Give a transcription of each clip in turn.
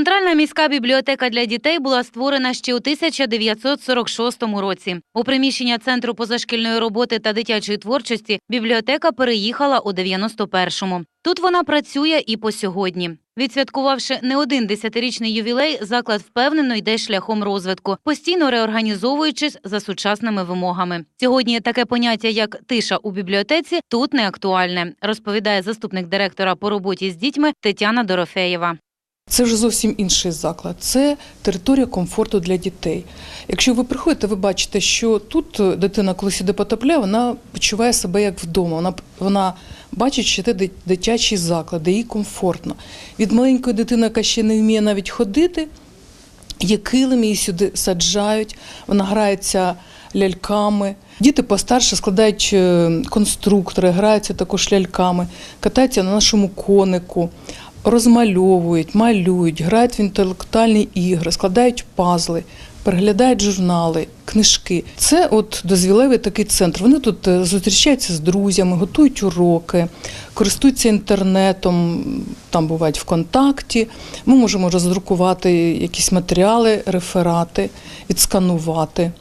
Центральна міська бібліотека для дітей була створена ще у 1946 році. У приміщення Центру позашкільної роботи та дитячої творчості бібліотека переїхала у 91-му. Тут вона працює і по сьогодні. Відсвяткувавши не один десятирічний ювілей, заклад впевнено йде шляхом розвитку, постійно реорганізовуючись за сучасними вимогами. Сьогодні таке поняття, як тиша у бібліотеці, тут не актуальне, розповідає заступник директора по роботі з дітьми Тетяна Дорофеєва. Це вже зовсім інший заклад. Це територія комфорту для дітей. Якщо ви приходите, ви бачите, що тут е, дитина, коли сюди потрапляє, вона почуває себе як вдома. Вона, вона бачить, що це дитячий заклад, де їй комфортно. Від маленької дитини, яка ще не вміє навіть ходити, є килим, її сюди саджають, вона грається ляльками. Діти постарше складають е, конструктори, граються також ляльками, катаються на нашому конику, розмальовують, малюють, грають в інтелектуальні ігри, складають пазли, переглядають журнали, книжки. Це от дозвілевий такий центр. Вони тут е, зустрічаються з друзями, готують уроки, користуються інтернетом, там бувають ВКонтакті. Ми можемо роздрукувати якісь матеріали, реферати, відсканувати.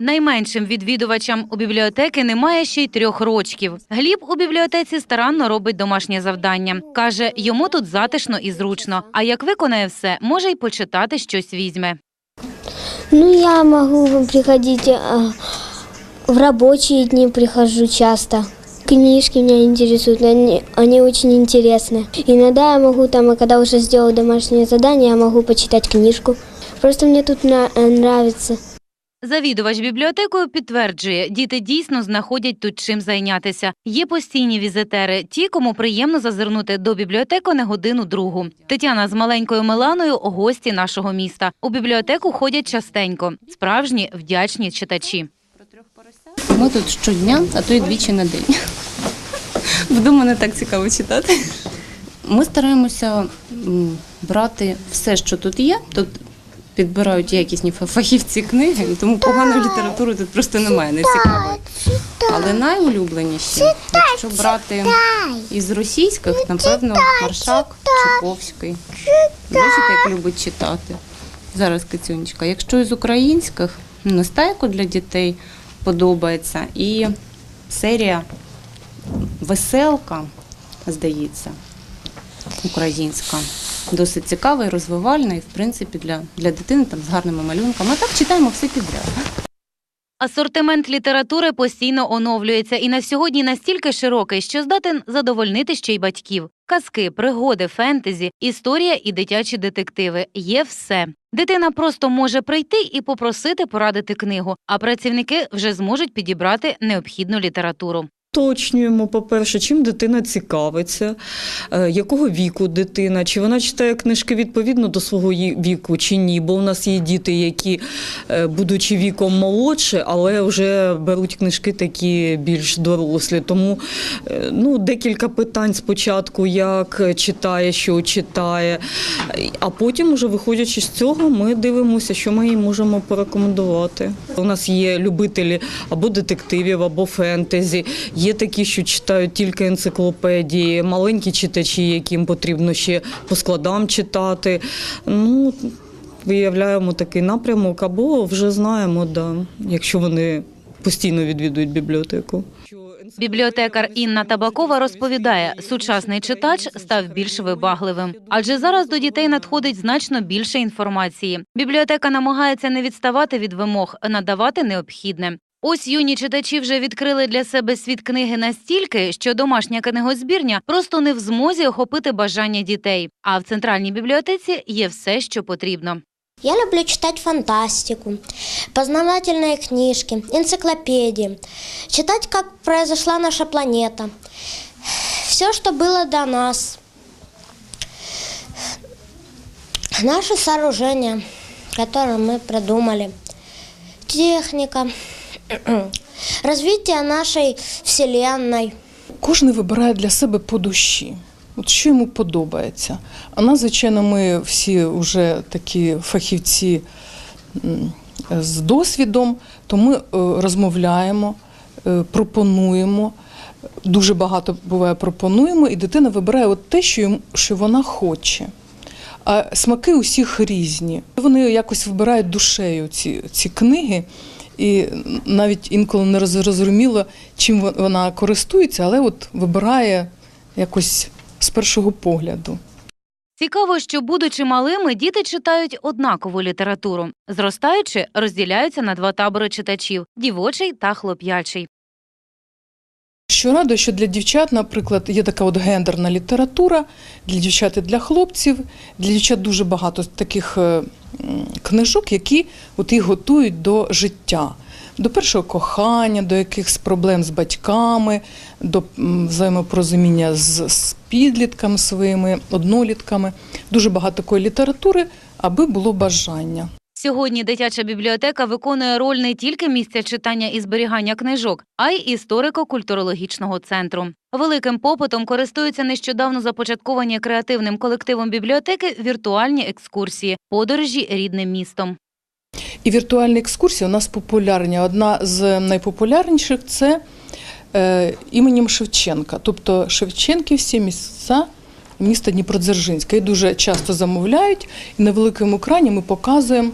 Найменшим відвідувачам у бібліотеки немає ще й трьох рочків. Гліб у бібліотеці старанно робить домашнє завдання. Каже, йому тут затишно і зручно. А як виконає все, може й почитати щось візьме. Ну, я могу приходить в рабочие дни, прихожу часто. Книжки меня интересуют, они, они очень интересны. Иногда я могу там, когда уже сделал домашнее задание, я могу почитать книжку. Просто мне тут на- э. Завідувач бібліотекою підтверджує, діти дійсно знаходять тут чим зайнятися. Є постійні візитери, ті, кому приємно зазирнути до бібліотеки на годину другу. Тетяна з маленькою Миланою – гості нашого міста. У бібліотеку ходять частенько. Справжні вдячні читачі. Ми тут щодня, а то й двічі на день. Вдома не так цікаво читати. Ми стараємося брати все, що тут є. Тут підбирають якісні фа- фахівці книги, тому поганої літератури тут просто немає, не цікавої. Але найулюбленіші, якщо брати із російських, напевно, Маршак, Чуковський. Бачите, як любить читати. Зараз Кицюнечка. Якщо із українських, ну, стайку для дітей подобається. І серія Веселка, здається, українська. Досить розвивальна, і в принципі для, для дитини там з гарними малюнками. А так читаємо все підряд. Асортимент літератури постійно оновлюється і на сьогодні настільки широкий, що здатен задовольнити ще й батьків. Казки, пригоди, фентезі, історія і дитячі детективи є все. Дитина просто може прийти і попросити порадити книгу, а працівники вже зможуть підібрати необхідну літературу. Уточнюємо, по-перше, чим дитина цікавиться, е, якого віку дитина, чи вона читає книжки відповідно до свого віку, чи ні. Бо у нас є діти, які, е, будучи віком молодше, але вже беруть книжки такі більш дорослі. Тому е, ну, декілька питань спочатку, як читає, що читає, а потім, уже виходячи з цього, ми дивимося, що ми їй можемо порекомендувати. У нас є любителі або детективів, або фентезі. Є такі, що читають тільки енциклопедії, маленькі читачі, яким потрібно ще по складам читати. Ну, виявляємо такий напрямок, або вже знаємо, да, якщо вони постійно відвідують бібліотеку. Бібліотекар Інна Табакова розповідає, сучасний читач став більш вибагливим, адже зараз до дітей надходить значно більше інформації. Бібліотека намагається не відставати від вимог, надавати необхідне. Ось юні читачі вже відкрили для себе світ книги настільки, що домашня книгозбірня просто не в змозі охопити бажання дітей. А в центральній бібліотеці є все, що потрібно. Я люблю читать фантастику, познавательные книжки, энциклопедии, читать, как произошла наша планета, все, что было до нас, наши сооружения, которые мы придумали, техника, развитие нашей Вселенной. Кожен вибирає для себе по душі. От що йому подобається. А нас, звичайно, ми всі вже такі фахівці з досвідом, то ми е, розмовляємо, е, пропонуємо. Дуже багато буває пропонуємо, і дитина вибирає от те, що, йому, що вона хоче. А смаки усіх різні. Вони якось вибирають душею ці, ці книги. І навіть інколи не зрозуміло, чим вона користується, але от вибирає якось з першого погляду. Цікаво, що, будучи малими, діти читають однакову літературу. Зростаючи, розділяються на два табори читачів дівочий та хлоп'ячий. Що радує, що для дівчат, наприклад, є така от гендерна література для дівчат і для хлопців. Для дівчат дуже багато таких е, книжок, які от їх готують до життя, до першого кохання, до якихось проблем з батьками, до взаємопорозуміння з, з підлітками своїми, однолітками. Дуже багато такої літератури, аби було бажання. Сьогодні дитяча бібліотека виконує роль не тільки місця читання і зберігання книжок, а й історико-культурологічного центру. Великим попитом користуються нещодавно започатковані креативним колективом бібліотеки віртуальні екскурсії, подорожі рідним містом. І віртуальні екскурсії у нас популярні. Одна з найпопулярніших це е, іменем Шевченка, тобто Шевченківські місця міста Дніпродзержинська. І дуже часто замовляють. І на великому екрані ми показуємо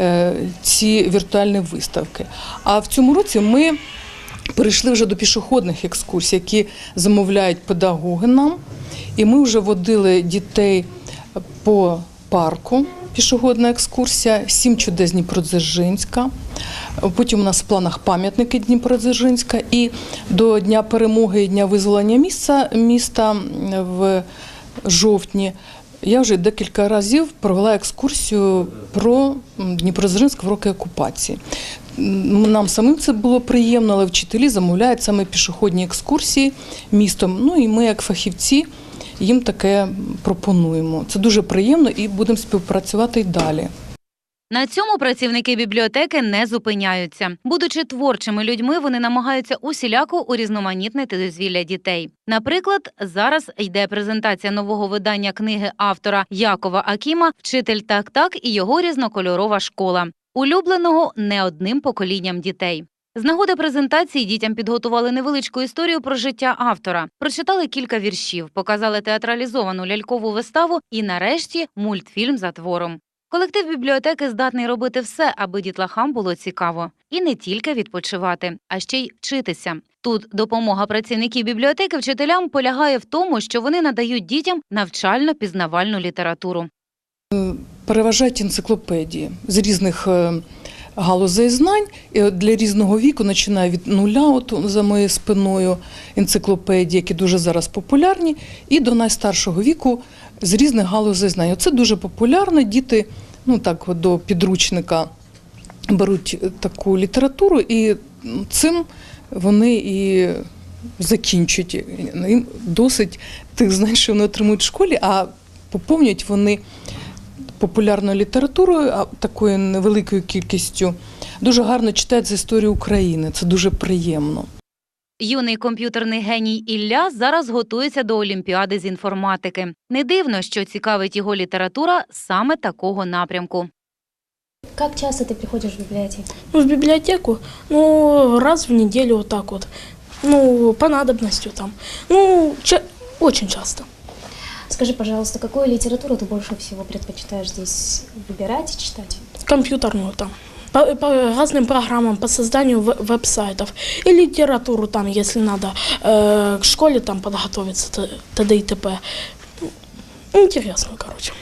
е, ці віртуальні виставки. А в цьому році ми перейшли вже до пішохідних екскурсій, які замовляють педагоги нам. І ми вже водили дітей по парку. Пішохідна екскурсія, сім чудес Дніпродзержинська. Потім у нас в планах пам'ятники Дніпродзержинська. І до Дня перемоги і Дня визволення міста, міста в жовтні я вже декілька разів провела екскурсію про Дніпрозеринськ в роки окупації. Нам самим це було приємно, але вчителі замовляють саме пішохідні екскурсії містом. Ну і ми, як фахівці, їм таке пропонуємо. Це дуже приємно і будемо співпрацювати й далі. На цьому працівники бібліотеки не зупиняються. Будучи творчими людьми, вони намагаються усіляко урізноманітнити дозвілля дітей. Наприклад, зараз йде презентація нового видання книги автора Якова Акіма Вчитель так так і його різнокольорова школа, улюбленого не одним поколінням дітей. З нагоди презентації дітям підготували невеличку історію про життя автора, прочитали кілька віршів, показали театралізовану лялькову виставу і, нарешті, мультфільм за твором. Колектив бібліотеки здатний робити все, аби дітлахам було цікаво, і не тільки відпочивати, а ще й вчитися. Тут допомога працівників бібліотеки вчителям полягає в тому, що вони надають дітям навчально-пізнавальну літературу. переважають енциклопедії з різних е, галузей знань. Для різного віку починає від нуля, от за моєю спиною енциклопедії, які дуже зараз популярні, і до найстаршого віку з різних галузей знань. Це дуже популярно. Діти ну так до підручника беруть таку літературу, і цим вони і закінчують. Їм досить тих знань, що вони отримують в школі, а поповнюють вони популярною літературою, а такою невеликою кількістю. Дуже гарно читають з історії України. Це дуже приємно. Юний комп'ютерний геній Ілля зараз готується до олімпіади з інформатики. Не дивно, що цікавить його література саме такого напрямку. Как часто ты приходишь в библиотеку? Ну, в библиотеку, ну, раз в неделю вот так вот. Ну, по надобностью там. Ну, ча- очень часто. Скажи, пожалуйста, какую литературу ты больше всего предпочитаешь здесь выбирать и читать? Компьютерную там. По, по разным программам, по созданию ве- веб-сайтов. И литературу там, если надо, э, к школе там подготовиться, т.д. и т.п. Ну, Интересно, короче.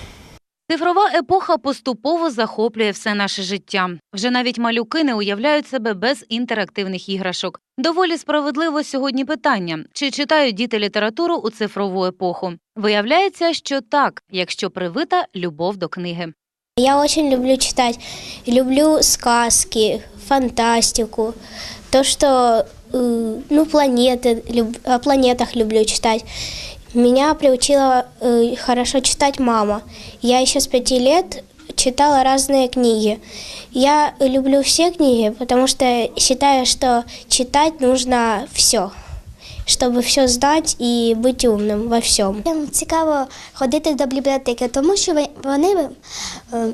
Цифрова епоха поступово захоплює все наше життя. Вже навіть малюки не уявляють себе без інтерактивних іграшок. Доволі справедливо сьогодні питання: чи читають діти літературу у цифрову епоху? Виявляється, що так, якщо привита любов до книги. Я очень люблю читать. Люблю сказки, фантастику. То, что э, ну, планеты, о планетах люблю читать. Меня приучила э, хорошо читать мама. Я еще с пяти лет читала разные книги. Я люблю все книги, потому что считаю, что читать нужно все. Щоб все знати і бути умним во всьому. Цікаво ходити до бібліотеки, тому що вони е,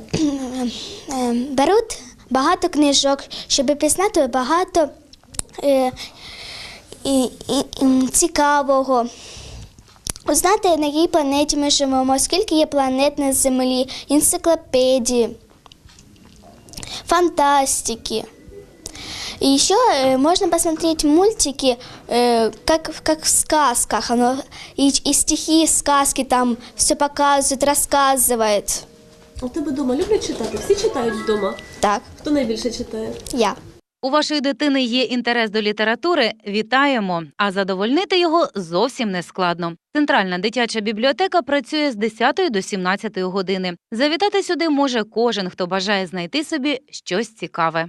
е, беруть багато книжок, щоб пізнати багато е, і, і цікавого. Узнати, на якій планеті ми живемо, скільки є планет на Землі, енциклопедії, фантастики. И еще можно посмотреть мультики, э, как, как в сказках. Оно, и, и стихи, сказки там все показывает, рассказывает. У тебе вдома люблять читати? Всі читають вдома. Так, Хто найбільше читає? я. У вашої дитини є інтерес до літератури. Вітаємо! А задовольнити його зовсім не складно. Центральна дитяча бібліотека працює з 10 до 17 години. Завітати сюди може кожен, хто бажає знайти собі щось цікаве.